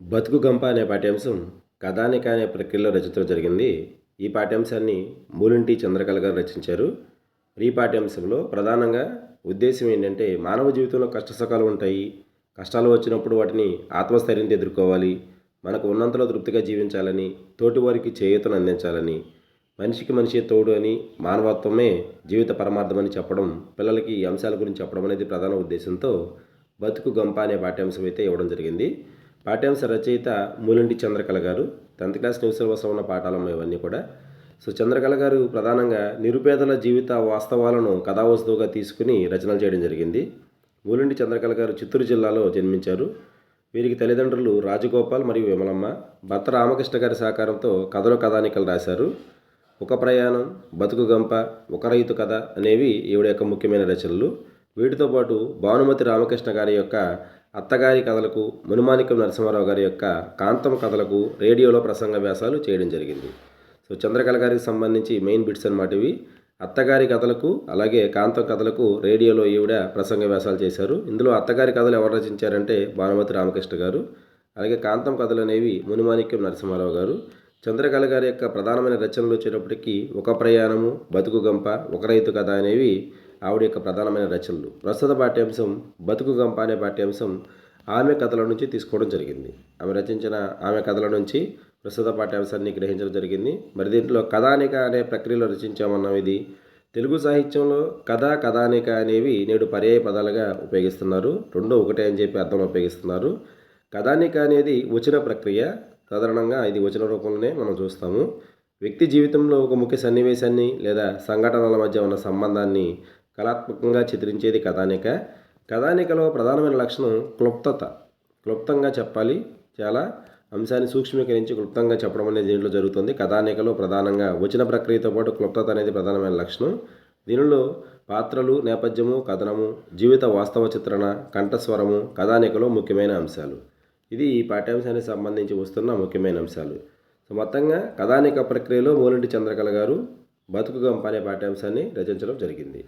బతుకు గంప అనే పాఠ్యాంశం కథానిక అనే ప్రక్రియలో రచించడం జరిగింది. ఈ పాఠ్యాంశాన్ని మూలింటి చంద్రకళ గారు రచించారు. ఈ పాఠ్యాంశంలో ప్రధానంగా ఉద్దేశం ఏంటంటే మానవ జీవితంలో కష్టసుఖాలు ఉంటాయి. కష్టాలు వచ్చినప్పుడు వాటిని ఆత్మస్థైర్యంతో ఎదుర్కోవాలి. మనకు ఉన్నంతలో తృప్తిగా జీవించాలని తోటివారికి చేయూతను అందించాలని మనిషికి మనిషి తోడు అని మానవత్వమే జీవిత పరమార్థమని చెప్పడం పిల్లలకి ఈ అంశాల గురించి చెప్పడం అనేది ప్రధాన ఉద్దేశంతో బతుకు గంప అనే పాఠ్యాంశం అయితే ఇవ్వడం జరిగింది. పాఠ్యాంశ రచయిత మూలింటి చంద్రకళ గారు టెన్త్ క్లాస్ న్యూస్ కోసం ఉన్న పాఠాలమ్మ ఇవన్నీ కూడా. సో చంద్రకళ గారు ప్రధానంగా నిరుపేదల జీవిత వాస్తవాలను కథావస్తువుగా తీసుకుని రచనలు చేయడం జరిగింది. మూలింటి చంద్రకళ గారు చిత్తూరు జిల్లాలో జన్మించారు. వీరికి తల్లిదండ్రులు రాజగోపాల్ మరియు విమలమ్మ. భర్త రామకృష్ణ గారి సహకారంతో కథలు కథానికలు రాశారు. ఒక ప్రయాణం బతుకు గంప ఒక రైతు కథ అనేవి ఈవిడ యొక్క ముఖ్యమైన రచనలు. వీటితో పాటు భానుమతి రామకృష్ణ గారి యొక్క అత్తగారి కథలకు మునుమానికం నరసింహారావు గారి యొక్క కాంతం కథలకు రేడియోలో ప్రసంగ వ్యాసాలు చేయడం జరిగింది. సో చంద్రకళ గారికి సంబంధించి మెయిన్ బిట్స్ అన్నమాట ఇవి. అత్తగారి కథలకు అలాగే కాంతం కథలకు రేడియోలో ఈవిడ ప్రసంగ వ్యాసాలు చేశారు. ఇందులో అత్తగారి కథలు ఎవరు రచించారంటే భానుమతి రామకృష్ణ గారు. అలాగే కాంతం కథలు అనేవి మునిమాణిక్యం నరసింహారావు గారు. చంద్రకళ గారి యొక్క ప్రధానమైన రచనలు వచ్చేటప్పటికి ఒక ప్రయాణము బతుకు గంప ఒక రైతు కథ అనేవి ఆవిడ యొక్క ప్రధానమైన రచనలు. ప్రస్తుత పాఠ్యాంశం బతుకు గంప అనే పాఠ్యాంశం ఆమె కథల నుంచి తీసుకోవడం జరిగింది. ఆమె రచించిన ఆమె కథల నుంచి ప్రస్తుత పాఠ్యాంశాన్ని గ్రహించడం జరిగింది. మరి దీంట్లో కథానిక అనే ప్రక్రియలో రచించామన్నాం ఇది. తెలుగు సాహిత్యంలో కథ కథానిక అనేవి నేడు పర్యాయ పదాలుగా ఉపయోగిస్తున్నారు. రెండో ఒకటే అని చెప్పి అర్థం ఉపయోగిస్తున్నారు. కథానిక అనేది వచన ప్రక్రియ. సాధారణంగా ఇది వచన రూపంలోనే మనం చూస్తాము. వ్యక్తి జీవితంలో ఒక ముఖ్య సన్నివేశాన్ని లేదా సంఘటనల మధ్య ఉన్న సంబంధాన్ని కళాత్మకంగా చిత్రించేది కథానిక. కథానికలో ప్రధానమైన లక్షణం క్లుప్తత. క్లుప్తంగా చెప్పాలి చాలా అంశాన్ని సూక్ష్మీకరించి క్లుప్తంగా చెప్పడం అనేది దీంట్లో జరుగుతుంది. కథానికలో ప్రధానంగా వచన ప్రక్రియతో పాటు క్లుప్తత అనేది ప్రధానమైన లక్షణం. దీనిలో పాత్రలు నేపథ్యము కథనము జీవిత వాస్తవ చిత్రణ కంఠస్వరము కథానికలో ముఖ్యమైన అంశాలు. ఇది ఈ పాఠ్యాంశానికి సంబంధించి వస్తున్న ముఖ్యమైన అంశాలు. సో మొత్తంగా కథానిక ప్రక్రియలో మూలంటి చంద్రకళ గారు బతుకు గంప అనే పాఠ్యాంశాన్ని రచించడం జరిగింది.